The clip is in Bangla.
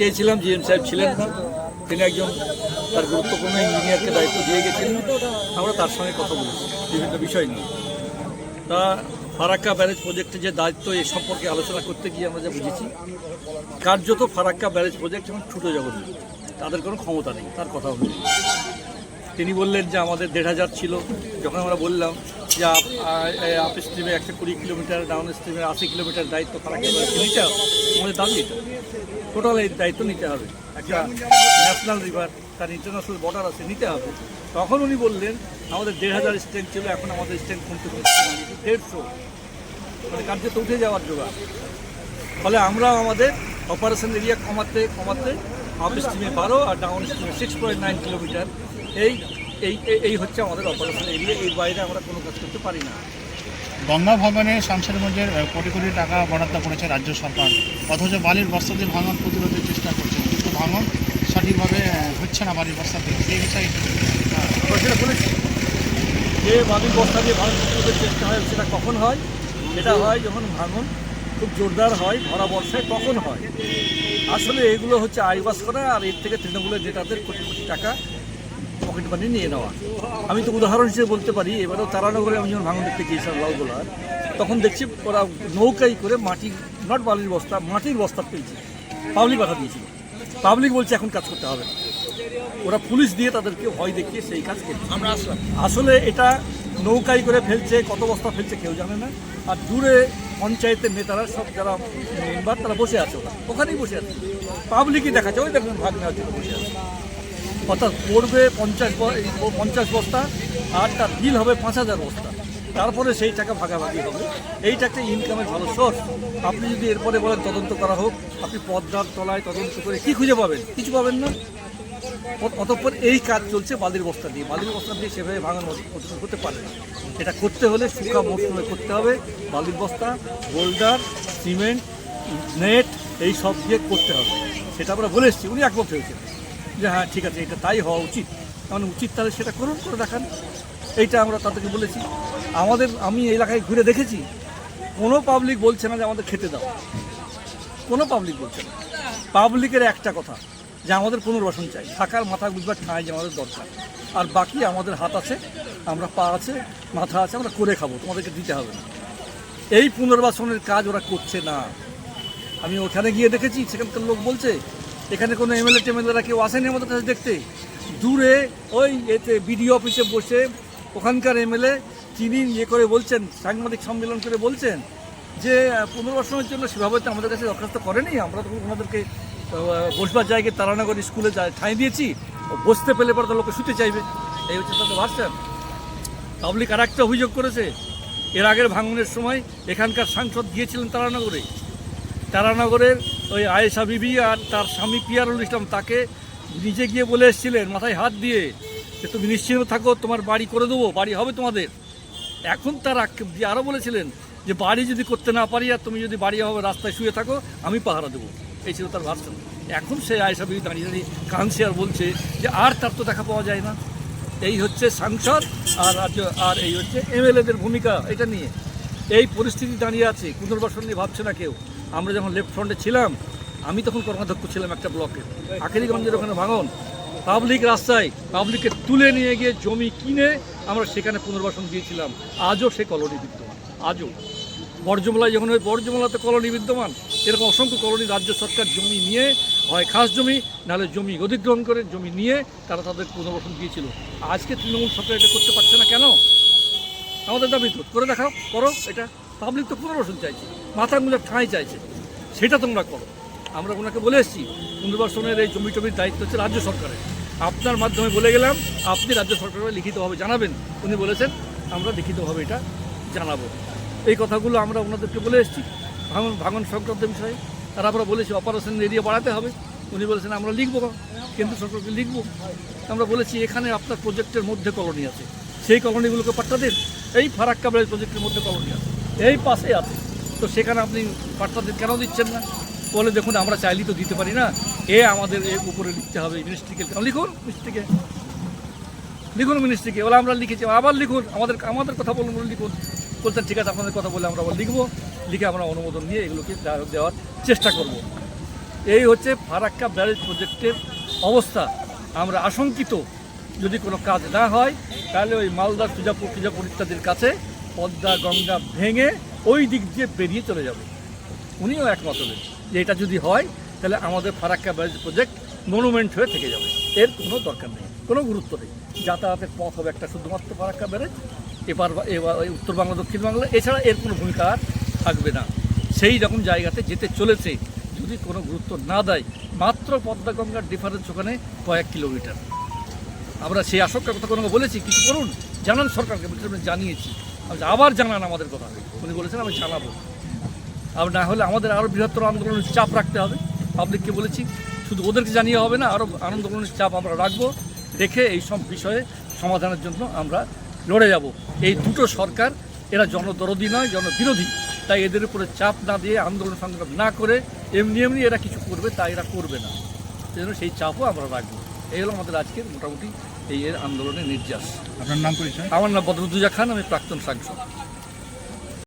চেয়েছিলাম, জিএম সাহেব ছিলেন তিনি একজন তার গুরুত্বপূর্ণ ইঞ্জিনিয়ারকে দায়িত্ব দিয়ে গেছিলেন। আমরা তার সঙ্গে কথা বলেছি, বিভিন্ন বিষয় নিয়ে। তা ফারাক্কা ব্যারেজ প্রজেক্টের যে দায়িত্ব, এ সম্পর্কে আলোচনা করতে গিয়ে আমরা যা বুঝেছি, কার্যত ফারাক্কা ব্যারেজ প্রজেক্ট এখন ছুটো জগৎ তাদের কোনো ক্ষমতা নেই, তার কথা অনুযায়ী তিনি বললেন যে আমাদের দেড় হাজার ছিল। যখন আমরা বললাম যে আপ স্ট্রিমে একশো কুড়ি কিলোমিটার ডাউন স্ট্রিমে আশি কিলোমিটার দায়িত্ব ব্যারেজকে নিতে হবে? আমাদের দাবি এটা। টোটাল এই দায়িত্ব নিতে হবে। একটা ন্যাশনাল রিভার তার ইন্টারন্যাশনাল বর্ডার আছে, নিতে হবে। তখন উনি বললেন, আমাদের দেড় হাজার স্ট্রেন্থ ছিল, এখন আমাদের স্ট্রেন্থ কমতে দেড়শো। মানে কার্যত উঠে যাওয়ার জোগাড় ফলে আমরা আমাদের অপারেশন এরিয়া কমাতে কমাতে আপ স্ট্রিমে বারো আর ডাউন স্ট্রিমে সিক্স পয়েন্ট নাইন কিলোমিটার এই এই এই- এই হচ্ছে আমাদের অপারেশন এরিয়া এর বাইরে আমরা কোনো কাজ করতে পারি না। গঙ্গা ভবনে শামশেরগঞ্জের কোটি কোটি টাকা বরাদ্দ করেছে রাজ্য সরকার। অথচ বালির বস্তা দিয়ে ভাঙন প্রতিরোধের চেষ্টা করছে। কিন্তু ভাঙন সঠিকভাবে হচ্ছে না বালির বস্তা থেকে সেই বিষয়ে সেটা বলেছি যে বালির বস্তা দিয়ে ভাঙন প্রতিরোধের চেষ্টা হয় সেটা কখন হয়? এটা হয় যখন ভাঙন খুব জোরদার হয় ভরা বর্ষায় তখন হয়। আসলে এগুলো হচ্ছে আইবাস করা আর এর থেকে তৃণমূলের নেতাদের কোটি কোটি টাকা পকেট মানি নিয়ে নেওয়া। আমি তো উদাহরণ হিসেবে বলতে পারি এবারেও তারানগরে আমি যখন ভাঙন দেখতে গিয়েছিলাম লাউগোলার তখন দেখছি ওরা নৌকাই করে মাটি নট বালির বস্তা মাটির বস্তা পেয়েছে পাবলিক বাধা দিয়েছিল। পাবলিক বলছে এখন কাজ করতে হবে ওরা পুলিশ দিয়ে তাদেরকে ভয় দেখিয়ে সেই কাজ করছে। আমরা আসলাম। আসলে এটা নৌকাই করে ফেলছে কত বস্তা ফেলছে কেউ জানে না। আর দূরে পঞ্চায়েতের নেতারা সব যারা মেম্বার তারা বসে আছে ওখানেই বসে আছে। পাবলিকই দেখাচ্ছে ওই দেখুন ভাগ নেওয়ার জন্য বসে আছে। অর্থাৎ পড়বে পঞ্চাশ পঞ্চাশ বস্তা, আর তার বিল হবে পাঁচ হাজার বস্তা। তারপরে সেই টাকা ভাগাভাগি হবে। এইটা একটা ইনকামের ভালো সোর্স আপনি যদি এরপরে বলেন তদন্ত করা হোক, আপনি পদ্মার তলায় তদন্ত করে কি খুঁজে পাবেন? কিছু পাবেন না। অতঃপর এই কাজ চলছে বালির বস্তা দিয়ে। বালির বস্তা দিয়ে সেভাবে ভাঙানো হতে পারে না। এটা করতে হলে শুকা মৌসুমে করতে হবে। বালির বস্তা, বোল্ডার, সিমেন্ট, নেট, এই সব দিয়ে করতে হবে। সেটা আমরা বলে এসেছি। উনি একমত হয়েছেন। যে হ্যাঁ ঠিক আছে, এটা তাই হওয়া উচিত। মানে উচিত, তাহলে সেটা করুন করে দেখান। এইটা আমরা তাদেরকে বলেছি। আমাদের, আমি এলাকায় ঘুরে দেখেছি, কোনো পাবলিক বলছে না যে আমাদের খেতে দাও। কোনো পাবলিক বলছে না। পাবলিকের একটা কথা, যে আমাদের পুনর্বাসন চাই। থাকার মাথা বুঝবার ঠাঁই যে আমাদের দরকার। আর বাকি আমাদের হাত আছে, আমরা পা আছে, মাথা আছে, আমরা করে খাব, তোমাদেরকে দিতে হবে না। এই পুনর্বাসনের কাজ ওরা করছে না। আমি ওখানে গিয়ে দেখেছি, সেখানকার লোক বলছে এখানে কোনো এমএলএ টেমএলএরা কেউ আসেনি আমাদের কাছে দেখতে। দূরে ওই এতে বিডিও অফিসে বসে ওখানকার এমএলএ তিনি ইয়ে করে বলছেন, সাংবাদিক সম্মেলন করে বলছেন যে পুনর্বাসনের জন্য সেভাবে তো আমাদের কাছে দরখাস্ত করেনি। আমরা তো ওনাদেরকে বসবার জায়গায় তারানগর স্কুলে ঠাঁই দিয়েছি, বসতে পেলে পরে তো লোকে শুতে চাইবে। এই হচ্ছে তাদের ভার্সান পাবলিক আর একটা অভিযোগ করেছে, এর আগের ভাঙনের সময় এখানকার সাংসদ গিয়েছিলেন তারানগরে। তারানগরের ওই আয়েশা বিবি আর তার স্বামী পিয়ারুল ইসলাম, তাকে নিজে গিয়ে বলে এসেছিলেন মাথায় হাত দিয়ে যে তুমি নিশ্চিন্ত থাকো, তোমার বাড়ি করে দেবো, বাড়ি হবে তোমাদের। এখন তার আক্ষেপ দিয়ে আরও বলেছিলেন যে বাড়ি যদি করতে না পারি আর তুমি যদি বাড়ি হবে, রাস্তায় শুয়ে থাকো, আমি পাহারা দেবো। এই ছিল তার ভার্সন এখন সে আয়েশা বিবি দাঁড়িয়ে দাঁড়িয়ে কাঁদছে আর বলছে যে আর তার তো দেখা পাওয়া যায় না। এই হচ্ছে সাংসদ আর রাজ্য আর এই হচ্ছে এমএলএদের ভূমিকা এটা নিয়ে। এই পরিস্থিতি দাঁড়িয়ে আছে, পুনর্বাসন নিয়ে ভাবছে না কেউ। আমরা যখন লেফট ফ্রন্টে ছিলাম, আমি তখন কর্মাধ্যক্ষ ছিলাম একটা ব্লকে। আখেরিগঞ্জের ওখানে ভাঙন। পাবলিক রাস্তায় পাবলিককে তুলে নিয়ে গিয়ে জমি কিনে আমরা সেখানে পুনর্বাসন দিয়েছিলাম। আজও সে কলোনি বিদ্যমান। আজও। বর্জমলায় যখন ওই বর্জমলাতে কলোনি বিদ্যমান। এরকম অসংখ্য কলোনি রাজ্য সরকার জমি নিয়ে, হয় খাস জমি, নাহলে জমি অধিগ্রহণ করে জমি নিয়ে তারা তাদের পুনর্বাসন দিয়েছিল। আজকে তৃণমূল সরকার এটা করতে পারছে না কেন? আমাদের দাবি করে দেখাও, করো এটা। পাবলিক তো পুনর্বাসন চাইছে মাথা গুলো ঠাঁই চাইছে। সেটা তোমরা করো। আমরা ওনাকে বলে এসেছি, পুনর্বাসনের এই জমি টমির দায়িত্ব হচ্ছে রাজ্য সরকারের। আপনার মাধ্যমে বলে গেলাম, আপনি রাজ্য সরকারের লিখিতভাবে জানাবেন। উনি বলেছেন, আমরা লিখিতভাবে এটা জানাব। এই কথাগুলো আমরা ওনাদেরকে বলে এসেছি, ভাঙন ভাঙন সংক্রান্ত বিষয়ে। তারা আমরা বলেছি অপারেশন এরিয়া বাড়াতে হবে। উনি বলেছেন, আমরা লিখব, কেন্দ্র সরকারকে লিখব। আমরা বলেছি, এখানে আপনার প্রজেক্টের মধ্যে কলোনি আছে। সেই কলোনিগুলোকে পাট্টা দিন। এই ফারাক্কা ব্যারেজ প্রজেক্টের মধ্যে কলোনি আছে। এই পাশে আছে তো সেখানে আপনি দিন কেন দিচ্ছেন না? বলে দেখুন, আমরা চাইলেই তো দিতে পারি না। এ আমাদের এর উপরে লিখতে হবে মিনিস্ট্রিকে লিখুন মিনিস্ট্রিকে লিখুন মিনিস্ট্রিকে বলে আমরা লিখেছি। আবার লিখুন। আমাদের আমাদের কথা বলুন বলে লিখুন। বলতেন ঠিক আছে, আপনাদের কথা বলে আমরা আবার লিখব। লিখে আমরা অনুমোদন নিয়ে এগুলোকে দেওয়ার চেষ্টা করব। এই হচ্ছে ফারাক্কা ব্যারেজ প্রজেক্টের অবস্থা। আমরা আশঙ্কিত যদি কোনো কাজ না হয়, তাহলে ওই মালদা সুজাপুর তুজাপুর ইত্যাদির কাছে পদ্মা, গঙ্গা ভেঙে ওই দিক দিয়ে বেরিয়ে চলে যাবে। উনিও একমত হলেন যে এটা যদি হয়, তাহলে আমাদের ফারাক্কা ব্যারেজ প্রজেক্ট মনুমেন্ট হয়ে থেকে যাবে। এর কোনো দরকার নেই, কোনো গুরুত্ব নেই। যাতায়াতের পথ হবে একটা শুধুমাত্র ফারাক্কা ব্যারেজ এবার এবার উত্তর বাংলা, দক্ষিণ বাংলা, এছাড়া এর কোনো ভূমিকা থাকবে না। সেই রকম জায়গাতে যেতে চলেছে, যদি কোনো গুরুত্ব না দেয়, মাত্র পদ্মা, গঙ্গার ডিফারেন্স ওখানে কয়েক কিলোমিটার আমরা সেই আশঙ্কার কথা কোনো বলেছি? কিছু করুন জানান সরকারকে জানিয়েছি। আবার জানান আমাদের কথা। উনি বলেছেন, আমি জানাব আর না হলে আমাদের আরও বৃহত্তর আন্দোলনের চাপ রাখতে হবে। পাবলিককে বলেছি, শুধু ওদেরকে জানিয়ে হবে না আরও আন্দোলনের চাপ আমরা রাখব। রেখে এই সব বিষয়ে সমাধানের জন্য আমরা লড়ে যাব। এই দুটো সরকার, এরা জনদরদি নয়, জনবিরোধী। তাই এদের উপরে চাপ না দিয়ে, আন্দোলন সংগ্রাম না করে, এমনি এমনি এরা কিছু করবে তাই এরা করবে না। সেই জন্য সেই চাপও আমরা রাখব। এই হলো আমাদের আজকের মোটামুটি এই এর আন্দোলনে নির্যাস। আপনার নাম পরিচয়? আমার নাম বদরুদ্দুজা খান আমি প্রাক্তন সাংসদ।